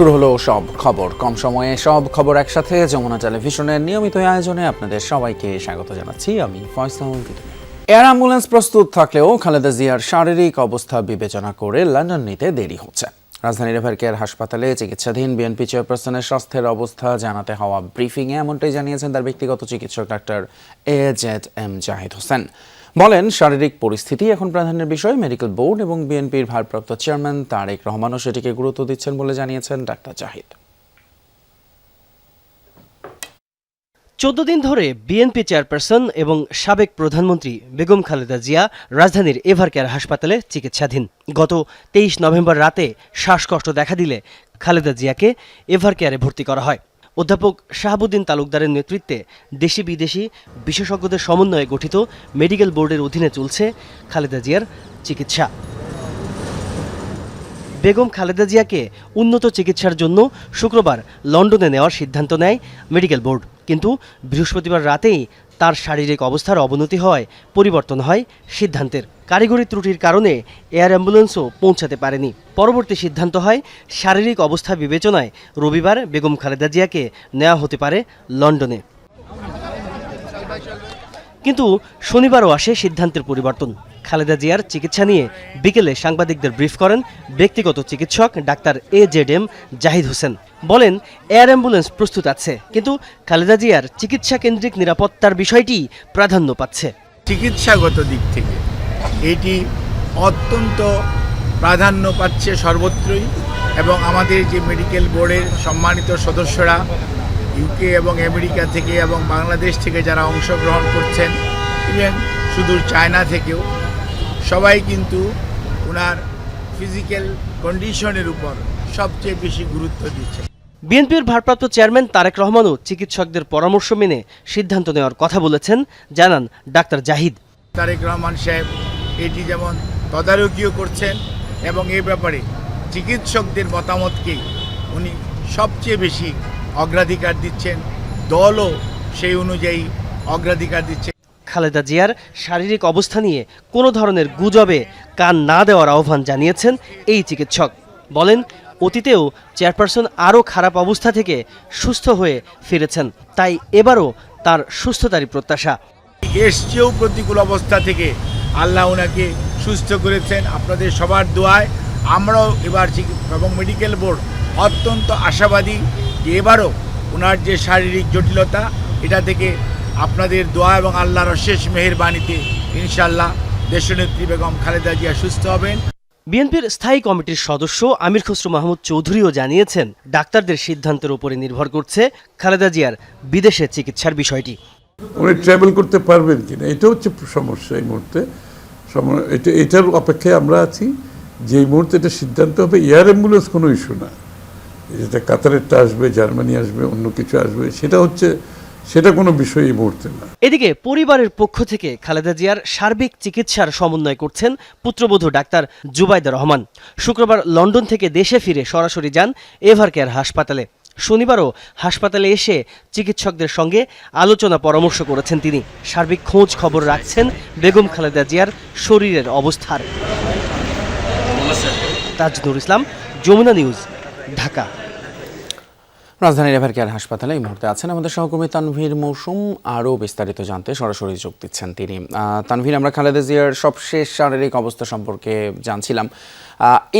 শুরু হলো সব খবর। কম সময়ে সব খবর একসাথে যমুনা টেলিভিশনের নিয়মিত আয়োজনে আপনাদের সবাইকে স্বাগত জানাচ্ছি। আমি ফয়সাল এয়ার অ্যাম্বুলেন্স প্রস্তুত থাকলেও খালেদা জিয়ার শারীরিক অবস্থা বিবেচনা করে লন্ডন নিতে দেরি হচ্ছে। রাজধানী রেফার কেয়ার হাসপাতালে চিকিৎসাধীন বিএনপি চেয়ারপারসনের স্বাস্থ্যের অবস্থা জানাতে হওয়া ব্রিফিংয়ে এমনটাই জানিয়েছেন তার ব্যক্তিগত চিকিৎসক doctor A Z M Zahid Hossain. বলেন, শারীরিক পরিস্থিতি এখন প্রাধান্যের বিষয়। মেডিকেল বোর্ড এবং বিএনপির ভারপ্রাপ্ত চেয়ারম্যান তারেক রহমানও সেটিকে গুরুত্ব দিচ্ছেন বলে জানিয়েছেন ডাক্তার জাহিদ। চোদ্দ দিন ধরে বিএনপি চেয়ারপারসন এবং সাবেক প্রধানমন্ত্রী বেগম খালেদা জিয়া রাজধানীর এভারকেয়ার হাসপাতালে চিকিৎসাধীন। গত তেইশ নভেম্বর রাতে শ্বাসকষ্ট দেখা দিলে খালেদা জিয়াকে এভারকেয়ারে ভর্তি করা হয়। অধ্যাপক শাহাবুদ্দিন তালুকদারের নেতৃত্বে দেশি বিদেশি বিশেষজ্ঞদের সমন্বয়ে গঠিত মেডিকেল বোর্ডের অধীনে চলছে খালেদা জিয়ার চিকিৎসা। বেগম খালেদা জিয়াকে উন্নত চিকিৎসার জন্য শুক্রবার লন্ডনে নেওয়ার সিদ্ধান্ত নেয় মেডিকেল বোর্ড। কিন্তু বৃহস্পতিবার রাতেই তার শারীরিক অবস্থার অবনতি হয় পরিবর্তন হয় সিদ্ধান্তের। কারিগরি ত্রুটির কারণে এয়ার অ্যাম্বুলেন্সও পৌঁছাতে পারেনি। পরবর্তী সিদ্ধান্ত হয় শারীরিক অবস্থা বিবেচনায় রবিবার বেগম খালেদা জিয়াকে নেওয়া হতে পারে লন্ডনে। কিন্তু শনিবারও আসে সিদ্ধান্তের পরিবর্তন। খালেদা জিয়ার চিকিৎসা নিয়ে বিকেলে সাংবাদিকদের ব্রিফ করেন ব্যক্তিগত চিকিৎসক doctor A Z M Zahid Hossain. বলেন, এয়ার অ্যাম্বুলেন্স প্রস্তুত আছে, কিন্তু খালেদা জিয়ার চিকিৎসা কেন্দ্রিক নিরাপত্তার বিষয়টি প্রাধান্য পাচ্ছে। চিকিৎসাগত দিক থেকে এটি অত্যন্ত প্রাধান্য পাচ্ছে সর্বত্রই এবং আমাদের যে মেডিকেল বোর্ডের সম্মানিত সদস্যরা ইউকে এবং আমেরিকা থেকে এবং বাংলাদেশ থেকে যারা অংশগ্রহণ করছেন ইভেন সুদূর চায়না থেকেও, সবাই কিন্তু ওনার ফিজিক্যাল কন্ডিশনের উপর সবচেয়ে বেশি গুরুত্ব দিচ্ছে বিএনপির ভারপ্রাপ্ত চেয়ারম্যান তারেক রহমানও চিকিৎসকদের পরামর্শ মেনে সিদ্ধান্ত নেওয়ার কথা বলেছেন, জানান ডাক্তার জাহিদ। তারেক রহমান সাহেব, এটি যেমন তদারকিও করছেন এবং এ ব্যাপারে চিকিৎসকদের মতামতকেই উনি সবচেয়ে বেশি অগ্রাধিকার দিচ্ছেন, দলও সেই অনুযায়ী অগ্রাধিকার দিচ্ছে। খালেদা জিয়ার শারীরিক অবস্থা নিয়ে কোনো ধরনের গুজবে কান না দেওয়ার আহ্বান জানিয়েছেন এই চিকিৎসক। বলেন, অতীতেও চেয়ারপারসন আরও খারাপ অবস্থা থেকে সুস্থ হয়ে ফিরেছেন, তাই এবারও তার সুস্থতারই প্রত্যাশা। এসছেও প্রতিকূল অবস্থা থেকে আল্লাহ ওনাকে সুস্থ করেছেন। আপনাদের সবার দোয়ায় আমরাও এবার এবং মেডিকেল বোর্ড অত্যন্ত আশাবাদী যে এবারও ওনার যে শারীরিক জটিলতা, এটা থেকে আপনাদের দোয়া এবং আল্লাহর অশেষ মেহেরবাণীতে ইনশাল্লাহ দেশনেত্রী বেগম খালেদা জিয়া সুস্থ হবেন। বিএনপির স্থায়ী কমিটির সদস্য আমির খসরু মাহমুদ চৌধুরীও জানিয়েছেন, ডাক্তারদের সিদ্ধান্তের উপরে নির্ভর করছে খালেদা জিয়ার বিদেশে চিকিৎসার বিষয়টি। উনি ট্রাভেল করতে পারবেন কিনা, এটা হচ্ছে সমস্যা এই মুহূর্তে। এটা, এটার অপেক্ষায় আমরা আছি। যে এই মুহূর্তে এটা সিদ্ধান্ত হবে, এয়ার অ্যাম্বুলেন্স কোনো ইস্যু না। যেটা কাতারেরটা আসবে, জার্মানি আসবে, অন্য কিছু আসবে, সেটা হচ্ছে, সেটা কোনো বিষয় এই মুহূর্তে না। এদিকে পরিবারের পক্ষ থেকে খালেদা জিয়ার সার্বিক চিকিৎসার সমন্বয় করছেন পুত্রবধূ ডাক্তার জুবাইদা রহমান। শুক্রবার লন্ডন থেকে দেশে ফিরে সরাসরি যান এভারকেয়ার হাসপাতালে। শনিবারও হাসপাতালে এসে চিকিৎসকদের সঙ্গে আলোচনা পরামর্শ করেছেন তিনি। সার্বিক খোঁজ খবর রাখছেন বেগম খালেদা জিয়ার শরীরের অবস্থার। তাজনুর ইসলাম, যমুনা নিউজ, ঢাকা। রাজধানীর এভারকেয়ার হাসপাতালে এই মুহূর্তে আছেন আমাদের সহকর্মী তানভীর মৌসুম। আরও বিস্তারিত জানতে সরাসরি যোগ দিচ্ছেন তিনি। তানভীর, আমরা খালেদা জিয়ার সবশেষ শারীরিক অবস্থা সম্পর্কে জানছিলাম।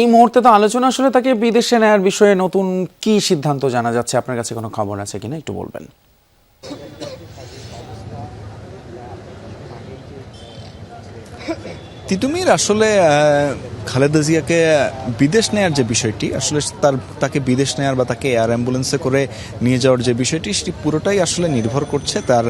এই মুহূর্তে তো আলোচনা আসলে তাকে বিদেশে নেয়ার বিষয়ে নতুন কি সিদ্ধান্ত জানা যাচ্ছে? আপনার কাছে কোনো খবর আছে কিনা? একটু বলবেন। তিতুমির আসলে খালেদা জিয়াকে বিদেশ নেয়ার যে বিষয়টি, আসলে তার, তাকে বিদেশ নেয়ার বা তাকে এয়ার অ্যাম্বুলেন্সে করে নিয়ে যাওয়ার যে বিষয়টি, সেটি পুরোটাই আসলে নির্ভর করছে তার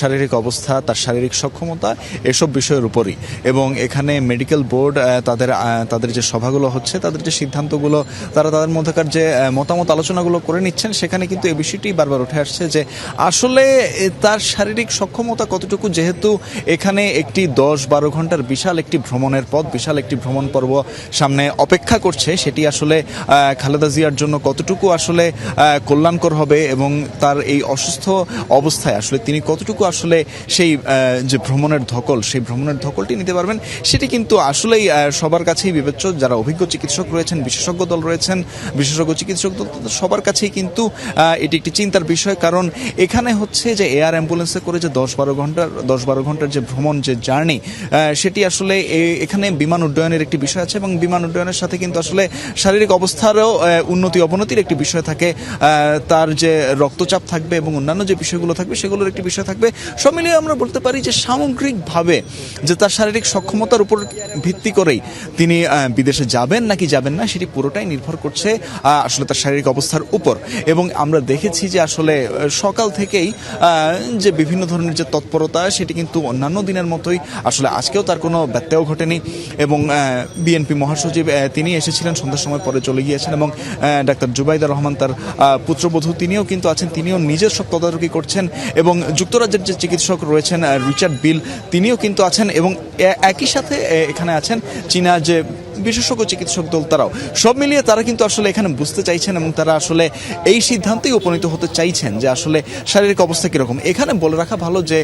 শারীরিক অবস্থা, তার শারীরিক সক্ষমতা, এসব বিষয়ের উপরই। এবং এখানে মেডিকেল বোর্ড তাদের তাদের যে সভাগুলো হচ্ছে, তাদের যে সিদ্ধান্তগুলো, তারা তাদের মধ্যেকার যে মতামত আলোচনাগুলো করে নিচ্ছেন, সেখানে কিন্তু এই বিষয়টি বারবার উঠে আসছে যে আসলে তার শারীরিক সক্ষমতা কতটুকু, যেহেতু এখানে একটি দশ বারো ঘণ্টার বিশাল একটি ভ্রমণের পথ, বিশাল একটি ভ্রমণ পর্ব পর্ব সামনে অপেক্ষা করছে, সেটি আসলে খালেদা জিয়ার জন্য কতটুকু আসলে কল্যাণকর হবে এবং তার এই অসুস্থ অবস্থায় আসলে তিনি কতটুকু আসলে সেই যে ভ্রমণের ধকল, সেই ভ্রমণের ধকলটি নিতে পারবেন, সেটি কিন্তু আসলেই সবার কাছেই বিবেচ্য। যারা অভিজ্ঞ চিকিৎসক রয়েছেন, বিশেষজ্ঞ দল রয়েছেন, বিশেষজ্ঞ চিকিৎসক দল সবার কাছেই কিন্তু এটি একটি চিন্তার বিষয়। কারণ এখানে হচ্ছে যে এয়ার অ্যাম্বুলেন্সে করে যে দশ বারো ঘণ্টার, দশ বারো ঘণ্টার যে ভ্রমণ, যে জার্নি সেটি আসলে এখানে বিমান উড্ডয়নের একটি বিষয় আছে এবং বিমান উড্ডয়নের সাথে কিন্তু আসলে শারীরিক অবস্থারও উন্নতি, অবনতির একটি বিষয় থাকে। তার যে রক্তচাপ থাকবে এবং অন্যান্য যে বিষয়গুলো থাকবে, সেগুলোর একটি বিষয় থাকবে। সব মিলিয়ে আমরা বলতে পারি যে সামগ্রিকভাবে যে তার শারীরিক সক্ষমতার উপর ভিত্তি করেই তিনি বিদেশে যাবেন নাকি যাবেন না, সেটি পুরোটাই নির্ভর করছে আসলে তার শারীরিক অবস্থার উপর। এবং আমরা দেখেছি যে আসলে সকাল থেকেই যে বিভিন্ন ধরনের যে তৎপরতা, সেটি কিন্তু অন্যান্য দিনের মতোই আসলে আজকেও তার কোনো ব্যত্যয় ঘটেনি। এবং বিএনপি মহাসচিব তিনি এসেছিলেন, সন্ধ্যার সময় পরে চলে গিয়েছেন এবং ডাক্তার জুবাইদা রহমান তার পুত্রবধূ তিনিও কিন্তু আছেন, তিনিও নিজের সব তদারকি করছেন এবং যুক্তরাজ্যের যে চিকিৎসক রয়েছেন রিচার্ড বিল, তিনিও কিন্তু আছেন এবং একই সাথে এখানে আছেন, চীনা যে বিশেষজ্ঞ চিকিৎসক দল তারাও। সব মিলিয়ে তারা কিন্তু আসলে এখানে বুঝতে চাইছেন এবং তারা আসলে এই সিদ্ধান্তেই উপনীত হতে চাইছেন যে আসলে শারীরিক অবস্থা কীরকম। এখানে বলে রাখা ভালো যে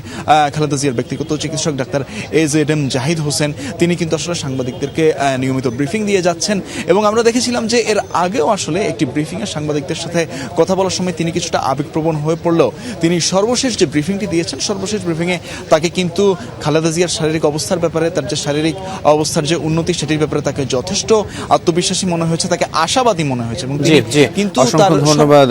খালেদা জিয়ার ব্যক্তিগত চিকিৎসক doctor A Z M Zahid Hossain, তিনি কিন্তু আসলে সাংবাদিকদেরকে নিয়মিত ব্রিফিং দিয়ে যাচ্ছেন এবং আমরা দেখেছিলাম যে এর আগেও আসলে একটি ব্রিফিংয়ে সাংবাদিকদের সাথে কথা বলার সময় তিনি কিছুটা আবেগপ্রবণ হয়ে পড়লেও তিনি সর্বশেষ যে ব্রিফিংটি দিয়েছেন, সর্বশেষ ব্রিফিংয়ে তাকে কিন্তু খালেদা জিয়ার শারীরিক অবস্থার ব্যাপারে, তার যে শারীরিক অবস্থার যে উন্নতি, সেটির ব্যাপারে তাকে যথেষ্ট আত্মবিশ্বাসী মনে হয়েছে তাকে আশাবাদী মনে হয়েছে। এবং কিন্তু ধন্যবাদ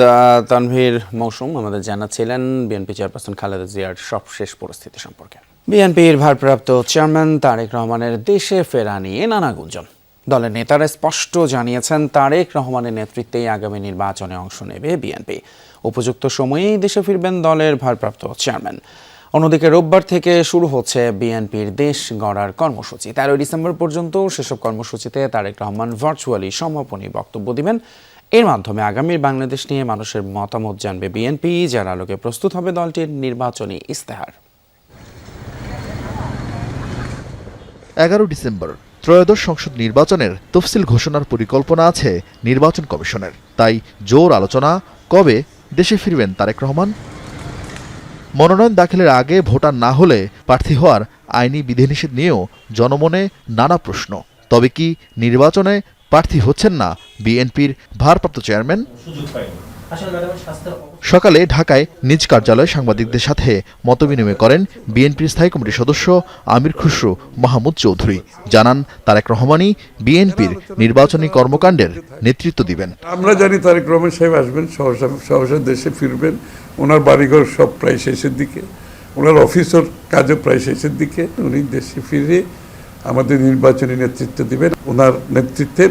তানভীর মৌসুম। আমাদের জানাচ্ছিলেন বিএনপি চেয়ারপারসন খালেদা জিয়ার সবশেষ পরিস্থিতি সম্পর্কে। বিএনপির ভারপ্রাপ্ত চেয়ারম্যান তারেক রহমানের দেশে ফেরা নিয়ে নানা গুঞ্জন। দলের নেতারা স্পষ্ট জানিয়েছেন তারেক রহমানের নেতৃত্বেই আগামী নির্বাচনে অংশ নেবে বিএনপি। উপযুক্ত সময়েই দেশে ফিরবেন দলের ভারপ্রাপ্ত চেয়ারম্যান। অন্যদিকে রোববার থেকে শুরু হচ্ছে বিএনপির দেশ গড়ার কর্মসূচি। তেরোই ডিসেম্বর পর্যন্ত সেসব কর্মসূচিতে তারেক রহমান ভার্চুয়ালি সমাপনী বক্তব্য দিবেন। এর মাধ্যমে আগামীর বাংলাদেশ নিয়ে মানুষের মতামত জানবে বিএনপি, যার আলোকে প্রস্তুত হবে দলটির নির্বাচনী ইস্তেহার এগারো ডিসেম্বর, ত্রয়োদশ সংসদ নির্বাচনের তফসিল ঘোষণার পরিকল্পনা আছে নির্বাচন কমিশনের। তাই জোর আলোচনা, কবে দেশে ফিরবেন তারেক রহমান? মনোনয়ন দাখিলের আগে ভোটার না হলে প্রার্থী হওয়ার আইনি বিধিনিষেধ নিয়েও জনমনে নানা প্রশ্ন। তবে কি নির্বাচনে প্রার্থী হচ্ছেন না বিএনপির ভারপ্রাপ্ত চেয়ারম্যান? সকালে ঢাকায় নিজ কার্যালয়ে সাংবাদিকদের সাথে মতবিনিময় করেন বিএনপির স্থায়ী কমিটির সদস্য আমির খুসরু মাহমুদ চৌধুরী। জানান তারেক রহমানই বিএনপির নির্বাচনী কর্মকাণ্ডের নেতৃত্ব দিবেন। আমরা জানি তারেক রহমান সাহেব আসবেন সহসা সহসা দেশে ফিরবেন। ওনার বাড়িঘর সব প্রায় শেষের দিকে। ওনার অফিসের কাজও প্রায় শেষের দিকে। উনি দেশে ফিরে আমাদের নির্বাচনী নেতৃত্ব দিবেন। ওনার নেতৃত্বে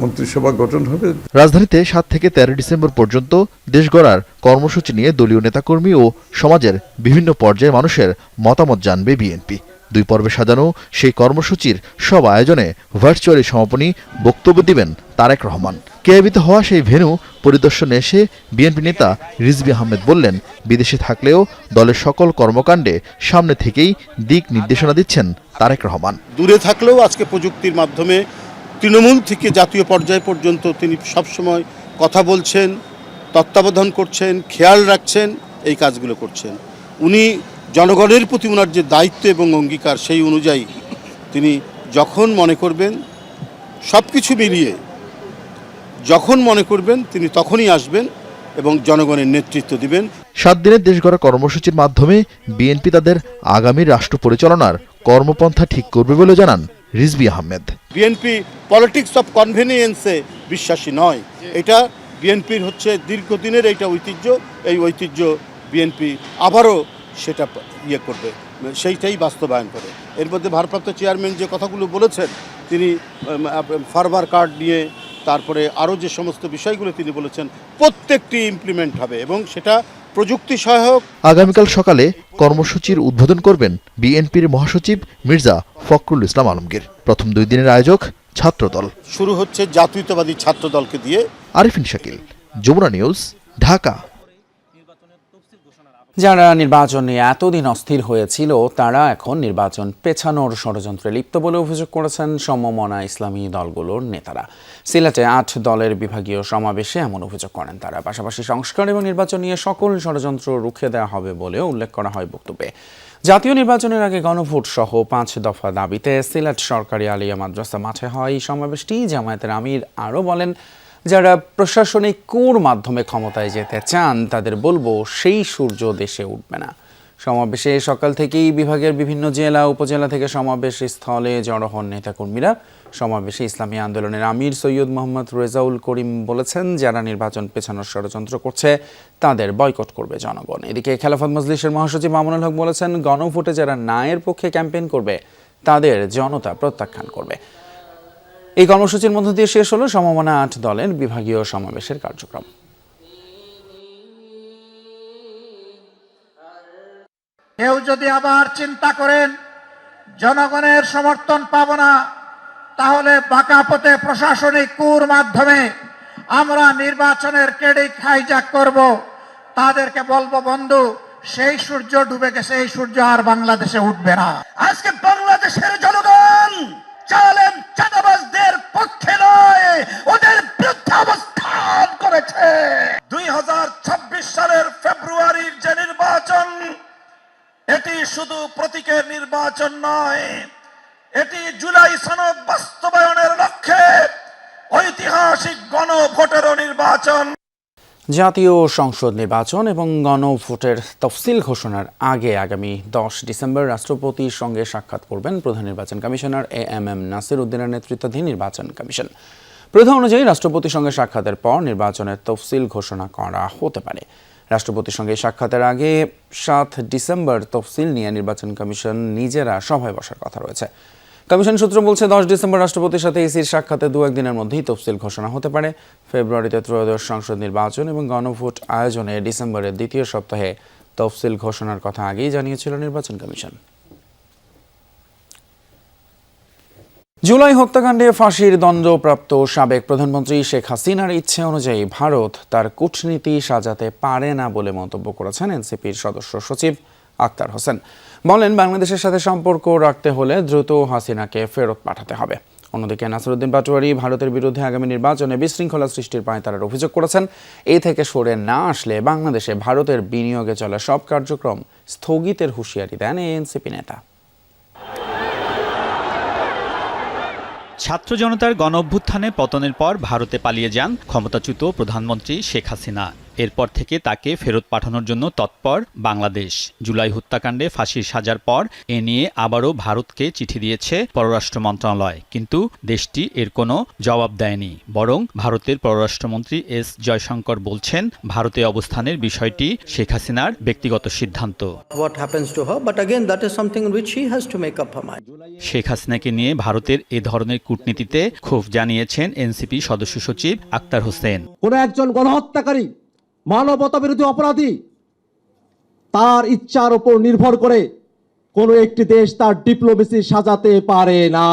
মন্ত্রিসভা গঠন হবে। রাজধানীতে সাত থেকে তেরো ডিসেম্বর পর্যন্ত দেশ গড়ার কর্মসূচি নিয়ে দলীয় নেতাকর্মী ও সমাজের বিভিন্ন পর্যায়ের মানুষের মতামত জানবে বিএনপি। দুই পর্বে সাজানো সেই কর্মসূচির সব আয়োজনে ভার্চুয়ালি সমাপনী বক্তব্য দিবেন তারেক রহমান। কেয়াবিতে হওয়া সেই ভেন্যু পরিদর্শনে এসে বিএনপি নেতা রিজবি আহমেদ বললেন বিদেশে থাকলেও দলের সকল কর্মকাণ্ডে সামনে থেকেই দিক নির্দেশনা দিচ্ছেন তারেক রহমান। দূরে থাকলেও আজকে প্রযুক্তির মাধ্যমে তৃণমূল থেকে জাতীয় পর্যায় পর্যন্ত তিনি সবসময় কথা বলছেন, তত্ত্বাবধান করছেন, খেয়াল রাখছেন, এই কাজগুলো করছেন। উনি জনগণের প্রতি ওনার যে দায়িত্ব এবং অঙ্গীকার সেই অনুযায়ী তিনি যখন মনে করবেন সব কিছু মিলিয়ে যখন মনে করবেন তিনি তখনই আসবেন এবং জনগণের নেতৃত্ব দিবেন। সাত দিনের দেশ গড়া কর্মসূচির মাধ্যমে বিএনপি তাদের আগামী রাষ্ট্র পরিচালনার কর্মপন্থা ঠিক করবে বলে জানান। Rizvi Ahmed. BNP politics of কনভেনিয়েন্সে বিশ্বাসী নয়। এটা বিএনপির হচ্ছে দীর্ঘদিনের এইটা ঐতিহ্য। এই ঐতিহ্য বিএনপি আবারও সেটা ইয়ে করবে, সেইটাই বাস্তবায়ন করে। এর মধ্যে ভারপ্রাপ্ত চেয়ারম্যান যে কথাগুলো বলেছেন, তিনি ফার্মার কার্ড নিয়ে, তারপরে আরও যে সমস্ত বিষয়গুলো তিনি বলেছেন, প্রত্যেকটি ইমপ্লিমেন্ট হবে এবং সেটা প্রযুক্তি সহায়ক। আগামীকাল সকালে কর্মসূচির উদ্বোধন করবেন বিএনপির মহাসচিব মির্জা ফখরুল ইসলাম আলমগীর। প্রথম দুই দিনের আয়োজক ছাত্রদল। শুরু হচ্ছে জাতীয়তাবাদী ছাত্রদলকে দিয়ে। আরিফিন শাকিল যমুনা নিউজ ঢাকা। যারা নির্বাচন নিয়ে এতদিন অস্থির হয়েছিল, তারা এখন নির্বাচন পেছানোর ষড়যন্ত্রে লিপ্ত বলে অভিযোগ করেছেন সমমনা ইসলামী দলগুলোর নেতারা। সিলেটে আট দলের বিভাগীয় সমাবেশে এমন অভিযোগ করেন তারা। পাশাপাশি সংস্কার এবং নির্বাচন নিয়ে সকল ষড়যন্ত্র রুখে দেওয়া হবে বলেও উল্লেখ করা হয় বক্তব্যে। জাতীয় নির্বাচনের আগে গণভোট সহ পাঁচ দফা দাবিতে সিলেট সরকারি আলিয়া মাদ্রাসা মাঠে হয় এই সমাবেশটি। জামায়াতের আমির আরও বলেন যারা প্রশাসনিক কুর মাধ্যমে ক্ষমতায় যেতে চান, তাদের বলব সেই সূর্য দেশে উঠবে না। সমাবেশে সকাল থেকেই বিভাগের বিভিন্ন জেলা, উপজেলা থেকে সমাবেশ স্থলে জড়ো হন নেতাকর্মীরা। সমাবেশে ইসলামী আন্দোলনের আমির সৈয়দ মোহাম্মদ রেজাউল করিম বলেছেন, যারা নির্বাচন পেছানোর ষড়যন্ত্র করছে, তাদের বয়কট করবে জনগণ। এদিকে খেলাফত মজলিসের মহাসচিব মামুনুল হক বলেছেন, গণভোটে যারা নায়ের পক্ষে ক্যাম্পেইন করবে, তাদের জনতা প্রত্যাখ্যান করবে। এই কর্মসূচির মধ্য দিয়ে শেষ হলো সমমনা আট দলের বিভাগীয় সমাবেশের কার্যক্রম। কেউ যদি আবার চিন্তা করেন, জনগণের সমর্থন পাব না, তাহলে বাঁকা পথে প্রশাসনিক কুর মাধ্যমে আমরা নির্বাচনের ক্রেডিট হাইজাক করব। তাদেরকে বলব, বন্ধু, সেই সূর্য ডুবে গেছে, এই সূর্য আর বাংলাদেশে উঠবে না। আজকে বাংলাদেশের জনগণ চালেন চাঁদাবাজদের পক্ষে নয়, ওদের বিরুদ্ধে অবস্থান করেছে। দুই হাজার ছাব্বিশ সালের ফেব্রুয়ারির যে নির্বাচন, এটি শুধু প্রতীকের নির্বাচন নয়, এটি জুলাই সনদ বাস্তবায়নের লক্ষ্যে ঐতিহাসিক গণভোটেরও নির্বাচন। জাতীয় সংসদ নির্বাচন এবং গণভোটের তফসিল ঘোষণার আগে আগামী দশ ডিসেম্বর রাষ্ট্রপতির সঙ্গে সাক্ষাৎ করবেন প্রধান নির্বাচন commissioner A M M Nasir উদ্দিনের নেতৃত্বাধীন নির্বাচন কমিশন। প্রধান অনুযায়ী রাষ্ট্রপতির সঙ্গে সাক্ষাতের পর নির্বাচনের তফসিল ঘোষণা করা হতে পারে। রাষ্ট্রপতির সঙ্গে সাক্ষাতের আগে সাত ডিসেম্বর তফসিল নিয়ে নির্বাচন কমিশন নিজেরা সভায় বসার কথা রয়েছে। কমিশন সূত্র বলছে, দশ ডিসেম্বর রাষ্ট্রপতির সাথে ইসির সাক্ষাতে দু একদিনের মধ্যেই তফসিল ঘোষণা হতে পারে। ফেব্রুয়ারিতে ত্রয়োদশ সংসদ নির্বাচন এবং গণভোট আয়োজনে ডিসেম্বরের দ্বিতীয় সপ্তাহে তফসিল ঘোষণার কথা আগেই জানিয়েছিল নির্বাচন কমিশন। জুলাই হত্যাকাণ্ডে ফাঁসির দণ্ডপ্রাপ্ত সাবেক প্রধানমন্ত্রী শেখ হাসিনার ইচ্ছে অনুযায়ী ভারত তার কূটনীতি সাজাতে পারে না বলে মন্তব্য করেছেন এনসিপির সদস্য সচিব আক্তার হোসেন। বলেন, বাংলাদেশের সাথে সম্পর্ক রাখতে হলে দ্রুত হাসিনাকে ফেরত পাঠাতে হবে। অন্যদিকে নাসরুদ্দিন পাটোয়ারি ভারতের বিরুদ্ধে আগামী নির্বাচনে বিশৃঙ্খলা সৃষ্টির পায় তারা অভিযোগ করেছেন। এই থেকে সরে না আসলে বাংলাদেশে ভারতের বিনিয়োগে চলা সব কার্যক্রম স্থগিতের হুঁশিয়ারি দেন এই এনসিপি নেতা। ছাত্র জনতার গণ অভ্যুত্থানে পতনের পর ভারতে পালিয়ে যান ক্ষমতাচ্যুত প্রধানমন্ত্রী শেখ হাসিনা। এরপর থেকে তাকে ফেরত পাঠানোর জন্য তৎপর বাংলাদেশ। জুলাই হত্যাকাণ্ডে ফাঁসির সাজার পর এ নিয়ে আবারও ভারতকে চিঠি দিয়েছে পররাষ্ট্র মন্ত্রণালয়। কিন্তু দেশটি এর কোনো জবাব দেয়নি বরং ভারতের পররাষ্ট্রমন্ত্রী এস জয়শঙ্কর বলছেন ভারতে অবস্থানের বিষয়টি শেখ হাসিনার ব্যক্তিগত সিদ্ধান্ত. শেখ হাসিনাকে নিয়ে ভারতের এ ধরনের কূটনীতিতে ক্ষোভ জানিয়েছেন এনসিপি সদস্য সচিব আক্তার হোসেন। কোন একজন গণহত্যাকারী মানবতা বিরোধী অপরাধী। তার ইচ্ছার উপর নির্ভর করে কোন একটি দেশ তার ডিপ্লোমেসি সাজাতে পারে না।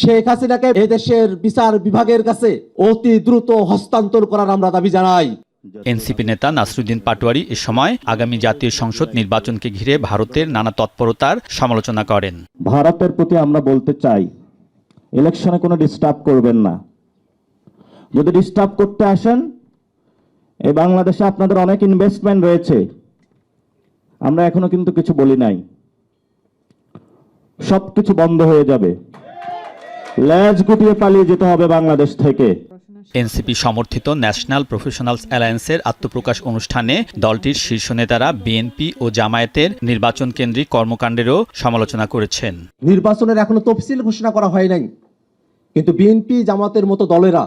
শেখ হাসিনাকে এদেশের বিচার বিভাগের কাছে অতি দ্রুত হস্তান্তর করার আমরা দাবি জানাই। এনসিপি নেতা নাসরুদ্দিন পাটোয়ারি এ সময় আগামী জাতীয় সংসদ নির্বাচনকে ঘিরে ভারতের নানা তৎপরতার সমালোচনা করেন। ভারতের প্রতি আমরা বলতে চাই ইলেকশনে কোনো ডিস্টার্ব করবেন না। যদি ডিস্টার্ব করতে আসেন এই বাংলাদেশে আপনাদের অনেক ইনভেস্টমেন্ট রয়েছে। আমরা এখনও কিন্তু কিছু বলি নাই। সব কিছু বন্ধ হয়ে যাবে। লেজ গুটিয়ে পালিয়ে যেতে হবে বাংলাদেশ থেকে। এনসিপি সমর্থিত ন্যাশনাল প্রফেশনালস অ্যালায়েন্সের আত্মপ্রকাশ অনুষ্ঠানে দলটির শীর্ষ নেতারা বিএনপি ও জামায়াতের নির্বাচন কেন্দ্রিক কর্মকাণ্ডেরও সমালোচনা করেছেন। নির্বাচনের এখনও তফসিল ঘোষণা করা হয় নাই। কিন্তু বিএনপি জামাতের মতো দলেরা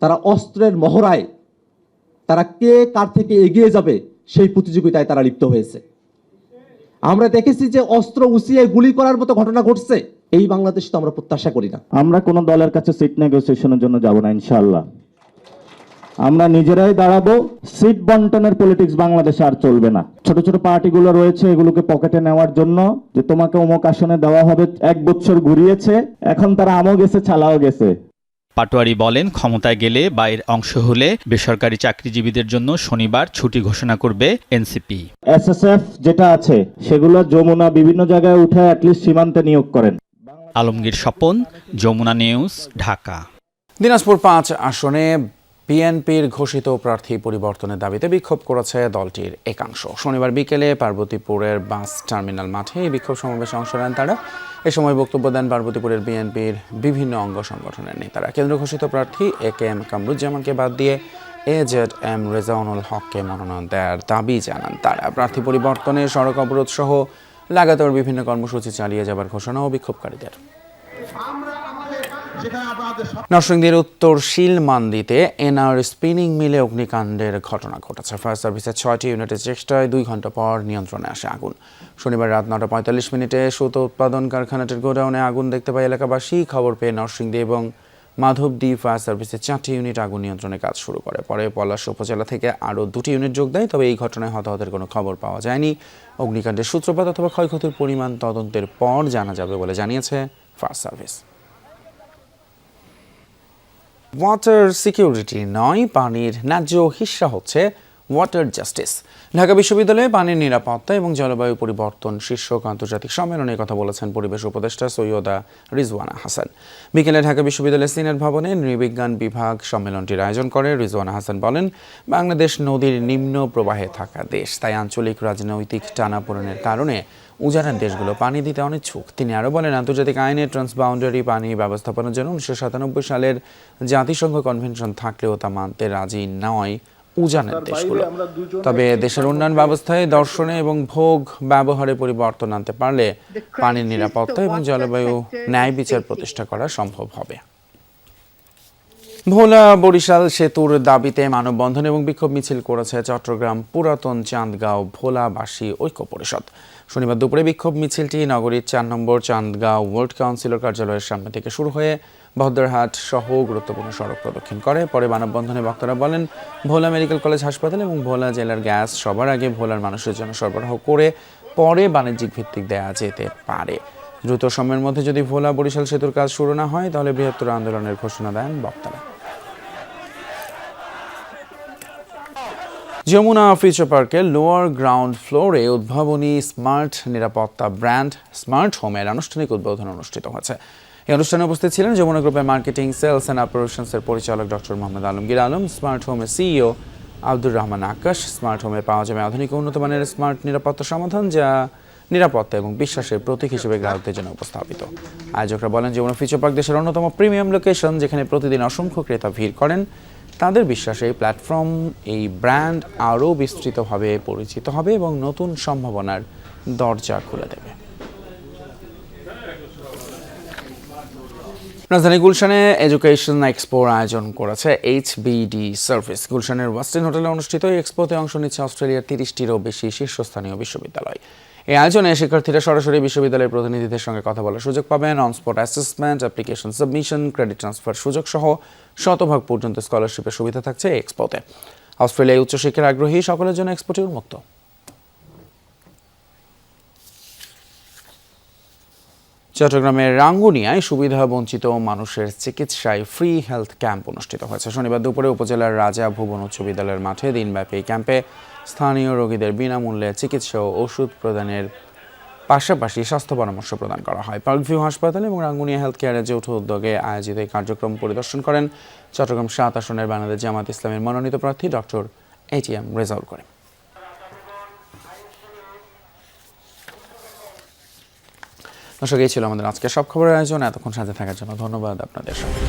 তারা অস্ত্রের মহড়ায় তারা কে কার থেকে এগিয়ে যাবে সেই প্রতিযোগিতায় তারা লিপ্ত হয়েছে। আমরা দেখেছি যে অস্ত্র উসিয়ে গুলি করার মতো ঘটনা ঘটছে। এই বাংলাদেশ তো আমরা প্রত্যাশা করি না। আমরা কোনো দলের কাছে সিট নেগোসিয়েশনের জন্য যাব না ইনশাল্লাহ আমরা নিজেরাই দাঁড়াবো সিট বন্টনের পলিটিক্স বাংলাদেশে আর চলবে না। ছোট ছোট পার্টিগুলো রয়েছে, এগুলোকে পকেটে নেওয়ার জন্য, যে তোমাকে অমুক আসনে দেওয়া হবে, এক বছর ঘুরিয়েছে, এখন তারা আমও গেছে, ছালাও গেছে। পাটোয়ারি বলেন ক্ষমতায় গেলে বা এর অংশ হলে বেসরকারি চাকরিজীবীদের জন্য শনিবার ছুটি ঘোষণা করবে এনসিপি। এসএসএফ যেটা আছে সেগুলো যমুনা বিভিন্ন জায়গায় উঠে অ্যাটলিস্ট সীমান্তে নিয়োগ করেন। আলমগীর স্বপন যমুনা নিউজ ঢাকা। দিনাজপুর পাঁচ আসনে বিএনপির ঘোষিত প্রার্থী পরিবর্তনের দাবিতে বিক্ষোভ করেছে দলটির একাংশ। শনিবার বিকেলে পার্বতীপুরের বাস টার্মিনাল মাঠে এই বিক্ষোভ সমাবেশে অংশ নেন তারা। এ সময় বক্তব্য দেন পার্বতীপুরের বিএনপির বিভিন্ন অঙ্গ সংগঠনের নেতারা। কেন্দ্র ঘোষিত প্রার্থী এ কে এম কামরুজ্জামানকে বাদ দিয়ে এ জেড এম রেজাউনুল হককে মনোনয়ন দেওয়ার দাবি জানান তারা। প্রার্থী পরিবর্তনে সড়ক অবরোধ সহ লাগাতার বিভিন্ন কর্মসূচি চালিয়ে যাবার ঘোষণাও বিক্ষোভকারীদের। নরসিংদীর উত্তর শিলমান্দিতে এনআর স্পিনিং মিলে অগ্নিকাণ্ডের ঘটনা ঘটেছে। ফায়ার সার্ভিসের ছয়টি ইউনিটের চেষ্টায় দুই ঘণ্টা পর নিয়ন্ত্রণে আসে আগুন। শনিবার রাত নটা পঁয়তাল্লিশ মিনিটে সুতো উৎপাদন কারখানাটির গোডাউনে আগুন দেখতে পায় এলাকাবাসী। খবর পেয়ে নরসিংদী এবং মাধবদী ফায়ার সার্ভিসের চারটি ইউনিট আগুন নিয়ন্ত্রণে কাজ শুরু করে। পরে পলাশ উপজেলা থেকে আরও দুটি ইউনিট যোগ দেয়, তবে এই ঘটনায় হতাহতের কোনো খবর পাওয়া যায়নি। অগ্নিকাণ্ডের সূত্রপাত অথবা ক্ষয়ক্ষতির পরিমাণ তদন্তের পর জানা যাবে বলে জানিয়েছে ফায়ার সার্ভিস। ওয়াটার সিকিউরিটি নয়, পানির ন্যায্য হিস্সা হচ্ছে ওয়াটার জাস্টিস ঢাকা বিশ্ববিদ্যালয়ে পানির নিরাপত্তা এবং জলবায়ু পরিবর্তন শীর্ষক আন্তর্জাতিক সম্মেলনে কথা বলেছেন পরিবেশ উপদেষ্টা সৈয়দা রিজওয়ানা হাসান। বিকেলে ঢাকা বিশ্ববিদ্যালয়ের সিনেট ভবনে নৃবিজ্ঞান বিভাগ সম্মেলনটির আয়োজন করে রিজওয়ানা হাসান বলেন, বাংলাদেশ নদীর নিম্ন প্রবাহে থাকা দেশ, তাই আঞ্চলিক রাজনৈতিক টানাপোড়েনের কারণে উজানের দেশগুলো। পানি দিতে অনিচ্ছুক। তিনি আরও বলেন আন্তর্জাতিক আইনে ট্রান্সবাউন্ডারি পানি ব্যবস্থাপনার জন্য উনিশশো সাতানব্বই সালের জাতিসংঘ কনভেনশন থাকলেও তা মানতে রাজি নয় উজানের দেশগুলো। তবে দেশের উন্নয়ন ব্যবস্থায় দর্শনে এবং ভোগ ব্যবহারে পরিবর্তন আনতে পারলে পানির নিরাপত্তা এবং জলবায়ু ন্যায় বিচার প্রতিষ্ঠা করা সম্ভব হবে। ভোলা বরিশাল সেতুর দাবিতে মানববন্ধন এবং বিক্ষোভ মিছিল করেছে চট্টগ্রাম পুরাতন চাঁদগাঁও ভোলাবাসী ঐক্য পরিষদ। শনিবার দুপুরে বিক্ষোভ মিছিলটি নগরীর চার নম্বর চাঁদগাঁও ওয়ার্ল্ড কাউন্সিলর কার্যালয়ের সামনে থেকে শুরু হয়ে ভদ্রহাট সহ গুরুত্বপূর্ণ সড়ক প্রদক্ষিণ করে। পরে মানববন্ধনে বক্তারা বলেন, ভোলা মেডিকেল কলেজ হাসপাতাল এবং ভোলা জেলার গ্যাস সবার আগে ভোলার মানুষের জন্য সরবরাহ করে পরে বাণিজ্যিক ভিত্তিক দেয়া যেতে পারে। দ্রুত সময়ের মধ্যে যদি ভোলা বরিশাল সেতুর কাজ শুরু না হয়, তাহলে বৃহত্তর আন্দোলনের ঘোষণা দেন বক্তারা। যমুনা ফিউচার পার্কের লোয়ার গ্রাউন্ড ফ্লোরে উদ্ভাবনী স্মার্ট নিরাপত্তা ব্র্যান্ড স্মার্ট হোমের আনুষ্ঠানিক উদ্বোধন অনুষ্ঠিত হয়েছে। এই অনুষ্ঠানে উপস্থিত ছিলেন যমুনা গ্রুপের মার্কেটিং, সেলস অ্যান্ড অপারেশনসের পরিচালক ডক্টর মোহাম্মদ আলমগীর আলম, স্মার্ট হোমের সিইও আব্দুর রহমান আকাশ, স্মার্ট হোমে পাওয়া যাবে আধুনিক উন্নত মানের স্মার্ট নিরাপত্তা সমাধান যা নিরাপত্তা এবং বিশ্বাসের প্রতীক হিসেবে গ্রাহকদের জন্য উপস্থাপিত। আয়োজকরা বলেন, যমুনা ফিউচার পার্ক দেশের অন্যতম প্রিমিয়াম লোকেশন যেখানে প্রতিদিন অসংখ্য ক্রেতা ভিড় করেন। তাদের বিশ্বাসে এই প্ল্যাটফর্ম এই ব্র্যান্ড আরও বিস্তৃতভাবে পরিচিত হবে এবং নতুন সম্ভাবনার দরজা খুলে দেবে। রাজধানী গুলশানে এডুকেশন এক্সপোর আয়োজন করেছে এইচ এইচবিডি সার্ভিস গুলশানের ওয়েস্টার্ন হোটেলে অনুষ্ঠিত এই এক্সপোতে অংশ নিচ্ছে অস্ট্রেলিয়ার তিরিশটিরও বেশি শীর্ষস্থানীয় বিশ্ববিদ্যালয়। এই আয়োজনে শিক্ষার্থীরা সরাসরি বিশ্ববিদ্যালয়ের প্রতিনিধিদের সঙ্গে কথা বলার সুযোগ পাবেন। On spot assessment application submission credit transfer সুযোগ সহ শতভাগ পর্যন্ত স্কলারশিপের সুবিধা থাকছে এক্সপোতে অস্ট্রেলিয়ায় উচ্চশিক্ষার আগ্রহী, সকলের জন্য এক্সপোটি উন্মুক্ত। চট্টগ্রামের রাঙ্গুনিয়ায় সুবিধা বঞ্চিত মানুষের চিকিৎসায় ফ্রি হেলথ ক্যাম্প অনুষ্ঠিত হয়েছে। শনিবার দুপুরে উপজেলার রাজা ভুবন উচ্চ বিদ্যালয়ের মাঠে দিনব্যাপী ক্যাম্পে স্থানীয় রোগীদের বিনামূল্যে চিকিৎসা ও ওষুধ প্রদানের পাশাপাশি স্বাস্থ্য পরামর্শ প্রদান করা হয়। পার্কভিউ হাসপাতাল এবং রাঙ্গুনিয়া হেলথ কেয়ারের যৌথ উদ্যোগে আয়োজিত এই কার্যক্রম পরিদর্শন করেন চট্টগ্রাম সাত আসনের বাংলাদেশ জামাত ইসলামের মনোনীত প্রার্থী ডক্টর এটিএম রেজাউল করেন দর্শক, এই ছিল আমাদের আজকে সব খবরের আয়োজন। এতক্ষণ সাথে থাকার জন্য ধন্যবাদ আপনাদের সবাইকে।